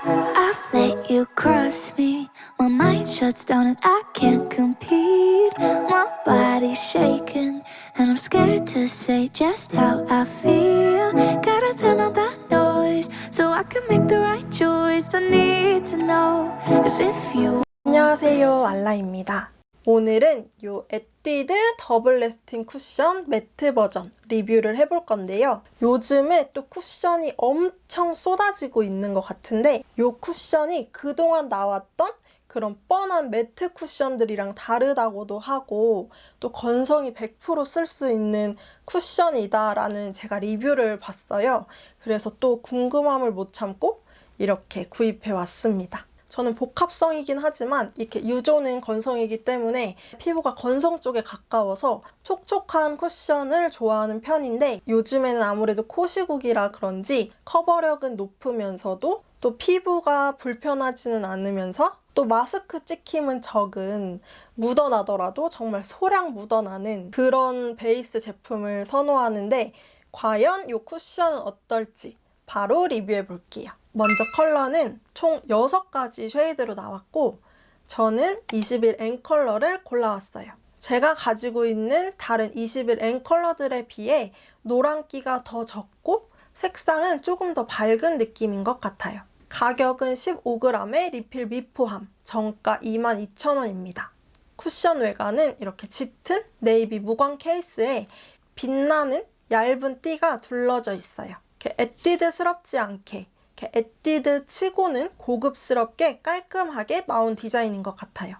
I've let you cross me. My mind shuts down and I can't compete. My body's shaking and I'm scared to say just how I feel. Gotta turn on that noise so I can make the right choice. I need to know is if you 안녕하세요 알라입니다 오늘은 요 에뛰드 더블 레스팅 쿠션 매트 버전 리뷰를 해볼 건데요 요즘에 또 쿠션이 엄청 쏟아지고 있는 것 같은데 요 쿠션이 그동안 나왔던 그런 뻔한 매트 쿠션들이랑 다르다고도 하고 또 건성이 100%쓸 수 있는 쿠션이다라는 제가 리뷰를 봤어요. 그래서 또 궁금함을 못 참고 이렇게 구입해 왔습니다. 저는 복합성이긴 하지만 이렇게 유조는 건성이기 때문에 피부가 건성 쪽에 가까워서 촉촉한 쿠션을 좋아하는 편인데 요즘에는 아무래도 코 시국이라 그런지 커버력은 높으면서도 또 피부가 불편하지는 않으면서 또 마스크 찍힘은 적은 묻어나더라도 정말 소량 묻어나는 그런 베이스 제품을 선호하는데 과연 이 쿠션은 어떨지 바로 리뷰해 볼게요. 먼저 컬러는 총 6가지 쉐이드로 나왔고 저는 21N 컬러를 골라왔어요. 제가 가지고 있는 다른 21N 컬러들에 비해 노란기가 더 적고 색상은 조금 더 밝은 느낌인 것 같아요. 가격은 15g에 리필 미포함, 정가 22,000원입니다. 쿠션 외관은 이렇게 짙은 네이비 무광 케이스에 빛나는 얇은 띠가 둘러져 있어요. 이렇게 에뛰드스럽지 않게 이렇게 에뛰드 치고는 고급스럽게 깔끔하게 나온 디자인인 것 같아요.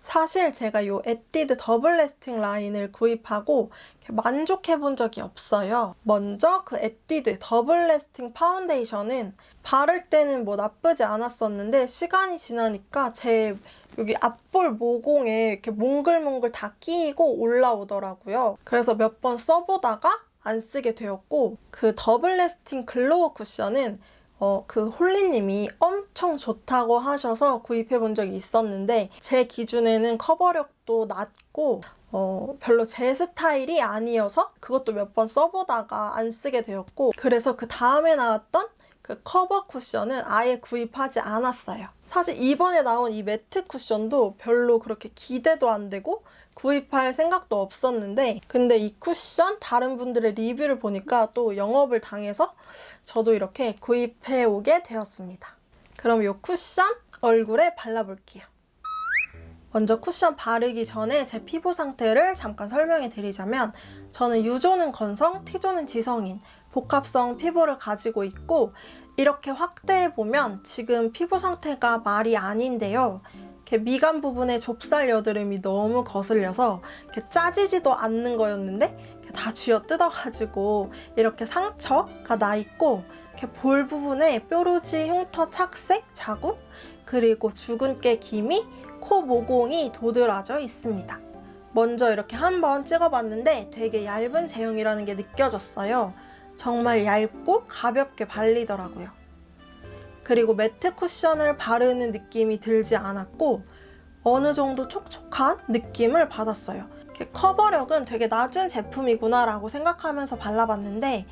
사실 제가 이 에뛰드 더블 레스팅 라인을 구입하고 만족해 본 적이 없어요. 먼저 그 에뛰드 더블 레스팅 파운데이션은 바를 때는 뭐 나쁘지 않았었는데 시간이 지나니까 제 여기 앞볼 모공에 이렇게 몽글몽글 다 끼이고 올라오더라고요. 그래서 몇 번 써보다가 안 쓰게 되었고 그 더블 레스팅 글로우 쿠션은 어, 그 홀리님이 엄청 좋다고 하셔서 구입해 본 적이 있었는데 제 기준에는 커버력도 낮고 어, 별로 제 스타일이 아니어서 그것도 몇 번 써보다가 안 쓰게 되었고 그래서 그 다음에 나왔던 그 커버 쿠션은 아예 구입하지 않았어요. 사실 이번에 나온 이 매트 쿠션도 별로 그렇게 기대도 안 되고 구입할 생각도 없었는데 근데 이 쿠션 다른 분들의 리뷰를 보니까 또 영업을 당해서 저도 이렇게 구입해 오게 되었습니다. 그럼 이 쿠션 얼굴에 발라볼게요. 먼저 쿠션 바르기 전에 제 피부 상태를 잠깐 설명해 드리자면 저는 유조는 건성, T조는 지성인 복합성 피부를 가지고 있고 이렇게 확대해 보면 지금 피부 상태가 말이 아닌데요. 미간 부분에 좁쌀 여드름이 너무 거슬려서 짜지지도 않는 거였는데 다 쥐어 뜯어가지고 이렇게 상처가 나 있고 볼 부분에 뾰루지, 흉터, 착색, 자국 그리고 주근깨 기미, 코 모공이 도드라져 있습니다. 먼저 이렇게 한번 찍어봤는데 되게 얇은 제형이라는 게 느껴졌어요. 정말 얇고 가볍게 발리더라고요. 그리고 매트 쿠션을 바르는 느낌이 들지 않았고 어느 정도 촉촉한 느낌을 받았어요. 커버력은 되게 낮은 제품이구나라고 생각하면서 발라봤는데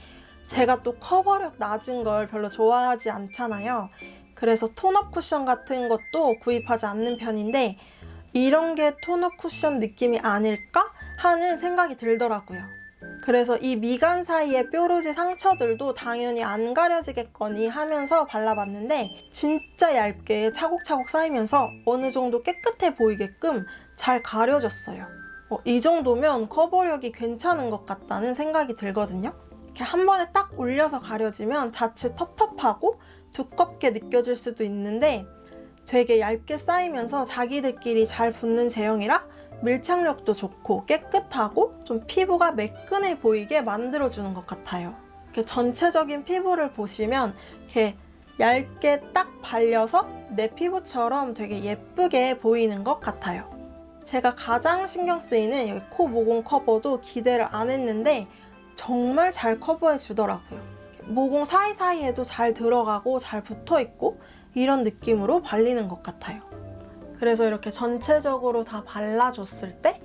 제가 또 커버력 낮은 걸 별로 좋아하지 않잖아요. 그래서 톤업 쿠션 같은 것도 구입하지 않는 편인데 이런 게 톤업 쿠션 느낌이 아닐까 하는 생각이 들더라고요. 그래서 이 미간 사이의 뾰루지 상처들도 당연히 안 가려지겠거니 하면서 발라봤는데 진짜 얇게 차곡차곡 쌓이면서 어느 정도 깨끗해 보이게끔 잘 가려졌어요. 어, 이 정도면 커버력이 괜찮은 것 같다는 생각이 들거든요. 이렇게 한 번에 딱 올려서 가려지면 자칫 텁텁하고 두껍게 느껴질 수도 있는데 되게 얇게 쌓이면서 자기들끼리 잘 붙는 제형이라 밀착력도 좋고 깨끗하고 좀 피부가 매끈해 보이게 만들어주는 것 같아요. 이렇게 전체적인 피부를 보시면 이렇게 얇게 딱 발려서 내 피부처럼 되게 예쁘게 보이는 것 같아요. 제가 가장 신경 쓰이는 여기 코 모공 커버도 기대를 안 했는데 정말 잘 커버해 주더라고요. 모공 사이사이에도 잘 들어가고 잘 붙어 있고 이런 느낌으로 발리는 것 같아요. 그래서 이렇게 전체적으로 다 발라줬을 때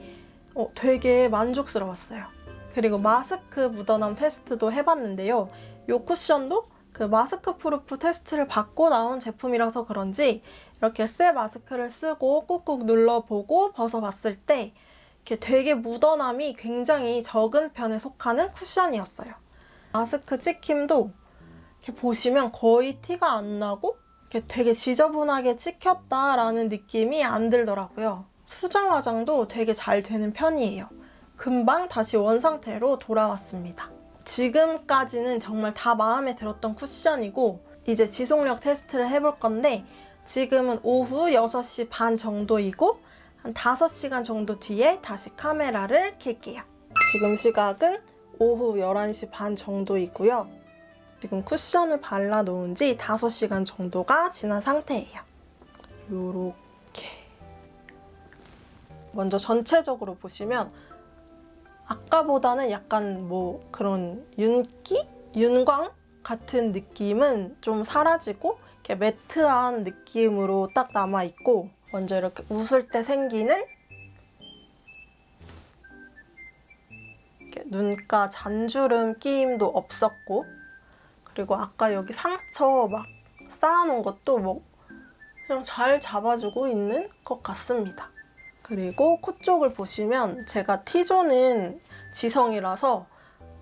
어, 되게 만족스러웠어요. 그리고 마스크 묻어남 테스트도 해봤는데요. 이 쿠션도 그 마스크 프루프 테스트를 받고 나온 제품이라서 그런지 이렇게 새 마스크를 쓰고 꾹꾹 눌러보고 벗어봤을 때 이렇게 되게 묻어남이 굉장히 적은 편에 속하는 쿠션이었어요. 마스크 찍힘도 이렇게 보시면 거의 티가 안 나고 되게 지저분하게 찍혔다라는 느낌이 안 들더라고요. 수정 화장도 되게 잘 되는 편이에요. 금방 다시 원상태로 돌아왔습니다. 지금까지는 정말 다 마음에 들었던 쿠션이고 이제 지속력 테스트를 해볼 건데 지금은 오후 6시 반 정도이고 한 5시간 정도 뒤에 다시 카메라를 켤게요. 지금 시각은 오후 11시 반 정도이고요. 지금 쿠션을 발라 놓은 지 5시간 정도가 지난 상태예요. 요렇게. 먼저 전체적으로 보시면 아까보다는 약간 뭐 그런 윤기? 윤광 같은 느낌은 좀 사라지고 이렇게 매트한 느낌으로 딱 남아있고 먼저 이렇게 웃을 때 생기는 눈가 잔주름 끼임도 없었고 그리고 아까 여기 상처 막 쌓아놓은 것도 뭐 그냥 잘 잡아주고 있는 것 같습니다. 그리고 코 쪽을 보시면 제가 T존은 지성이라서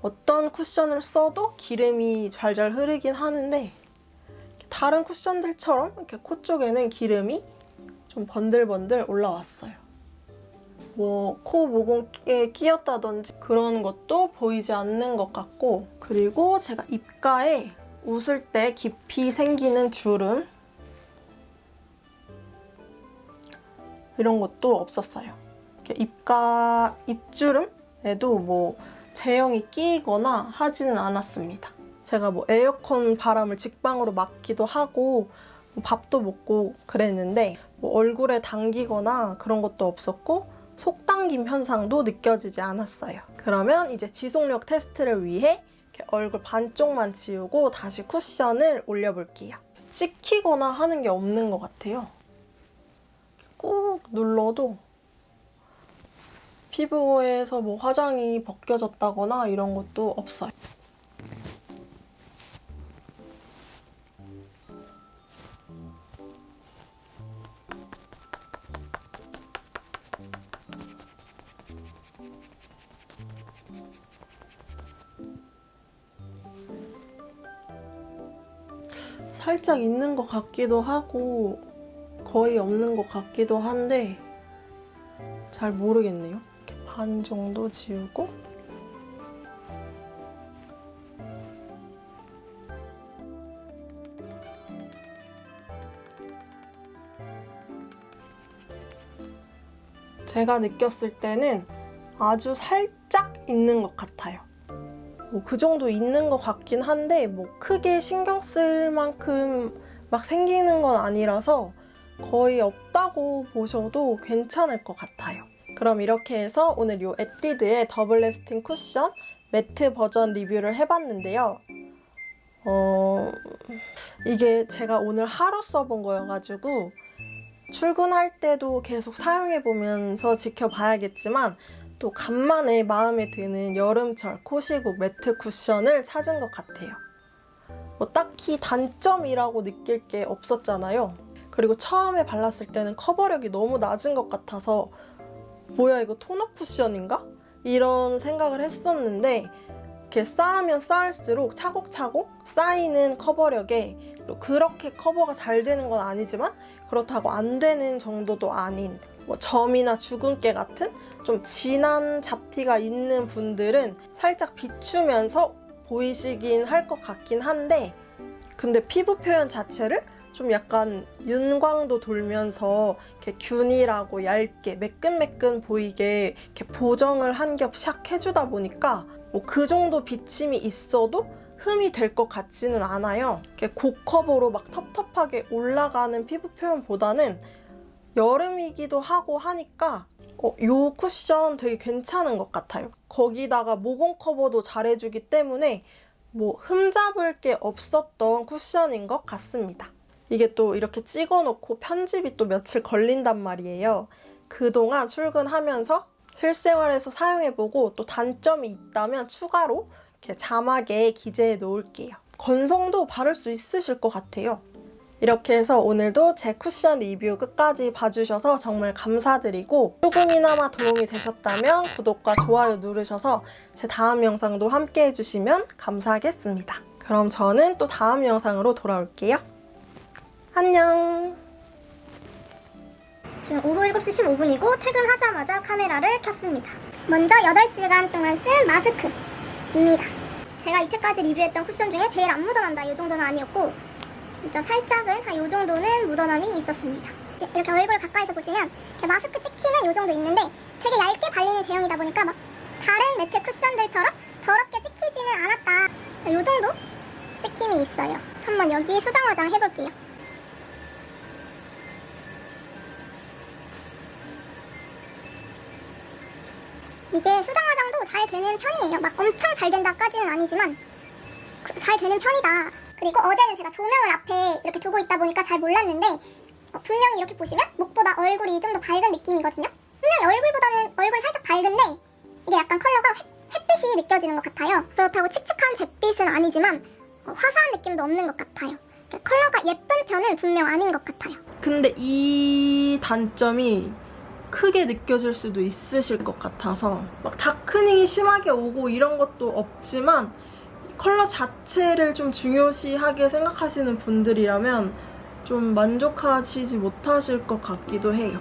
어떤 쿠션을 써도 기름이 잘잘 흐르긴 하는데 다른 쿠션들처럼 이렇게 코 쪽에는 기름이 좀 번들번들 올라왔어요. 뭐 코 모공에 끼었다든지 그런 것도 보이지 않는 것 같고 그리고 제가 입가에 웃을 때 깊이 생기는 주름 이런 것도 없었어요. 입가 입주름에도 뭐 제형이 끼거나 하지는 않았습니다. 제가 뭐 에어컨 바람을 직방으로 맞기도 하고 뭐 밥도 먹고 그랬는데 뭐 얼굴에 당기거나 그런 것도 없었고 속당김 현상도 느껴지지 않았어요. 그러면 이제 지속력 테스트를 위해 얼굴 반쪽만 지우고 다시 쿠션을 올려볼게요. 찍히거나 하는 게 없는 것 같아요. 꾹 눌러도 피부에서 뭐 화장이 벗겨졌다거나 이런 것도 없어요. 살짝 있는 것 같기도 하고 거의 없는 것 같기도 한데 잘 모르겠네요. 이렇게 반 정도 지우고 제가 느꼈을 때는 아주 살짝 있는 것 같아요. 뭐 그 정도 있는 것 같긴 한데 뭐 크게 신경 쓸 만큼 막 생기는 건 아니라서 거의 없다고 보셔도 괜찮을 것 같아요. 그럼 이렇게 해서 오늘 요 에뛰드의 더블 레스팅 쿠션 매트 버전 리뷰를 해봤는데요. 어, 이게 제가 오늘 하루 써본 거여가지고 출근할 때도 계속 사용해보면서 지켜봐야겠지만 또 간만에 마음에 드는 여름철 코시국 매트 쿠션을 찾은 것 같아요. 뭐 딱히 단점이라고 느낄 게 없었잖아요. 그리고 처음에 발랐을 때는 커버력이 너무 낮은 것 같아서 뭐야 이거 톤업 쿠션인가? 이런 생각을 했었는데 이렇게 쌓으면 쌓을수록 차곡차곡 쌓이는 커버력에 그리고 그렇게 커버가 잘 되는 건 아니지만 그렇다고 안 되는 정도도 아닌 뭐 점이나 주근깨 같은 좀 진한 잡티가 있는 분들은 살짝 비추면서 보이시긴 할 것 같긴 한데 근데 피부 표현 자체를 좀 약간 윤광도 돌면서 이렇게 균일하고 얇게 매끈매끈 보이게 이렇게 보정을 한 겹 샥 해주다 보니까 뭐 그 정도 비침이 있어도 흠이 될 것 같지는 않아요. 이렇게 고커버로 막 텁텁하게 올라가는 피부 표현보다는 여름이기도 하고 하니까 어, 요 쿠션 되게 괜찮은 것 같아요. 거기다가 모공 커버도 잘해주기 때문에 뭐 흠잡을 게 없었던 쿠션인 것 같습니다. 이게 또 이렇게 찍어놓고 편집이 또 며칠 걸린단 말이에요. 그동안 출근하면서 실생활에서 사용해보고 또 단점이 있다면 추가로 이렇게 자막에 기재해 놓을게요. 건성도 바를 수 있으실 것 같아요. 이렇게 해서 오늘도 제 쿠션 리뷰 끝까지 봐주셔서 정말 감사드리고 조금이나마 도움이 되셨다면 구독과 좋아요 누르셔서 제 다음 영상도 함께 해주시면 감사하겠습니다. 그럼 저는 또 다음 영상으로 돌아올게요. 안녕! 지금 오후 7시 15분이고 퇴근하자마자 카메라를 켰습니다. 먼저 8시간 동안 쓴 마스크입니다. 제가 이때까지 리뷰했던 쿠션 중에 제일 안 묻어난다 이 정도는 아니었고 진짜 살짝은 한이 정도는 묻어남이 있었습니다. 이렇게 얼굴 가까이서 보시면 마스크 찍히는 이 정도 있는데 되게 얇게 발리는 제형이다 보니까 막 다른 매트 쿠션들처럼 더럽게 찍히지는 않았다. 이 정도 찍힘이 있어요. 한번 여기 수정 화장 해볼게요. 이게 수정 화장도 잘 되는 편이에요. 막 엄청 잘 된다까지는 아니지만 그- 잘 되는 편이다. 그리고 어제는 제가 조명을 앞에 이렇게 두고 있다 보니까 잘 몰랐는데 어, 분명히 이렇게 보시면 목보다 얼굴이 좀 더 밝은 느낌이거든요. 분명히 얼굴보다는 얼굴 살짝 밝은데 이게 약간 컬러가 햇, 햇빛이 느껴지는 것 같아요. 그렇다고 칙칙한 잿빛은 아니지만 어, 화사한 느낌도 없는 것 같아요. 그러니까 컬러가 예쁜 편은 분명 아닌 것 같아요. 근데 이 단점이 크게 느껴질 수도 있으실 것 같아서 막 다크닝이 심하게 오고 이런 것도 없지만 컬러 자체를 좀 중요시하게 생각하시는 분들이라면 좀 만족하시지 못하실 것 같기도 해요.